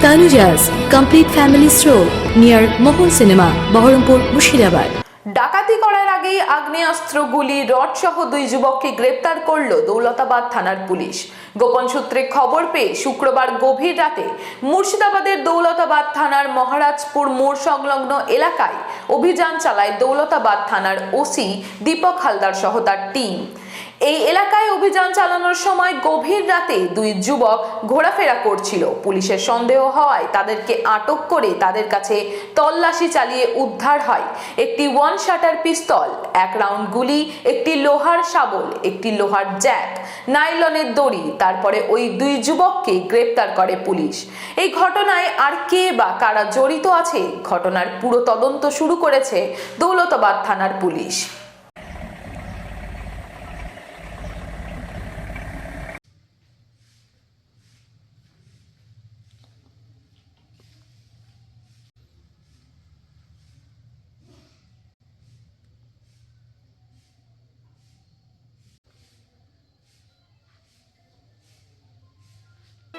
Tanuja's complete family stroll near Mohon Cinema, Baharampur, Mushirabad. ডাকাতি করার আগেই আগ্নেয়াস্ত্র গুলি রড সহ দুই যুবককে গ্রেপ্তার করল দৌলতাবাদ থানার পুলিশ গোপন সূত্রে খবর পেয়ে শুক্রবার গভীর রাতে মুর্শিদাবাদের দৌলতাবাদ থানার মহারাজপুর মোড় সংলগ্ন এলাকায় অভিযান চালায় দৌলতাবাদ থানার ওসি দীপক হালদার সহ তার টিম এই এলাকায় অভিযান চালানোর সময় গভীর রাতে দুই যুবক ঘোরাফেরা করছিল। পুলিশের সন্দেহ হওয়ায় তাদেরকে আটক করে তাদের কাছে তল্লাশি চালিয়ে উদ্ধার হয়। একটি ওয়ান শাটার পিস্তল এক রাউন্ড গুলি, একটি লোহার শাবল, একটি লোহার জ্যাক নাইলনের দড়ি, তারপরে ওই দুই যুবককে গ্রেপ্তার করে পুলিশ। এই ঘটনায় আর কে বা কারা জড়িত আছে, ঘটনার পুরো তদন্ত শুরু করেছে দৌলতাবাদ থানার police.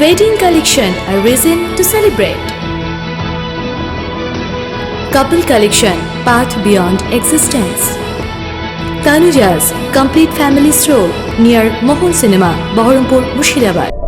Wedding collection, a reason to celebrate. Couple collection, path beyond existence. Tanuja's complete family stroll near Mohon Cinema, Baharampur, Mushirabad.